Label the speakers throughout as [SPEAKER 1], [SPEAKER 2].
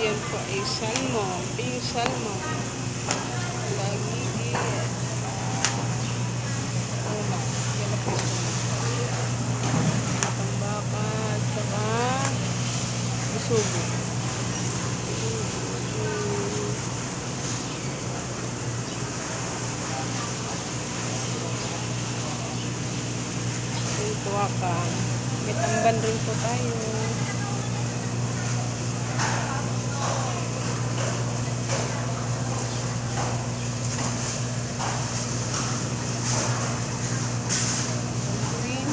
[SPEAKER 1] Yan po ay salmon. Pink salmon. Lagi. Wala. Yan po. Pambaka at saka isubo. Yung tuwaka. May tamban rin po tayo. Green.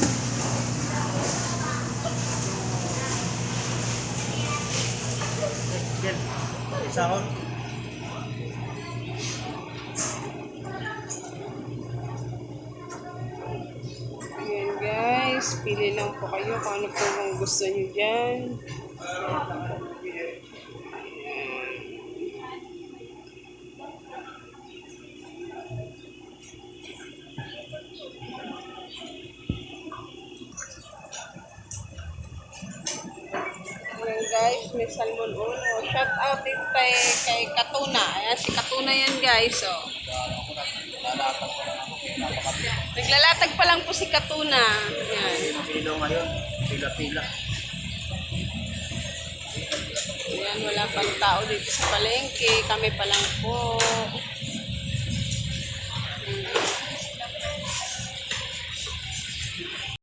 [SPEAKER 2] Yan. Sahod.
[SPEAKER 1] Ayan guys, pili lang po kayo kung ano po ang gusto nyo dyan. Guys, may salmon ulo. Shout out din kay, kay Katuna. Ayan, si Katuna yan guys. Oh. Naglalatag pa lang po si Katuna. Ayan.
[SPEAKER 2] Pilo ngayon. Pila-pila.
[SPEAKER 1] Ayan, wala pang tao dito sa palengke. Kami pa lang po.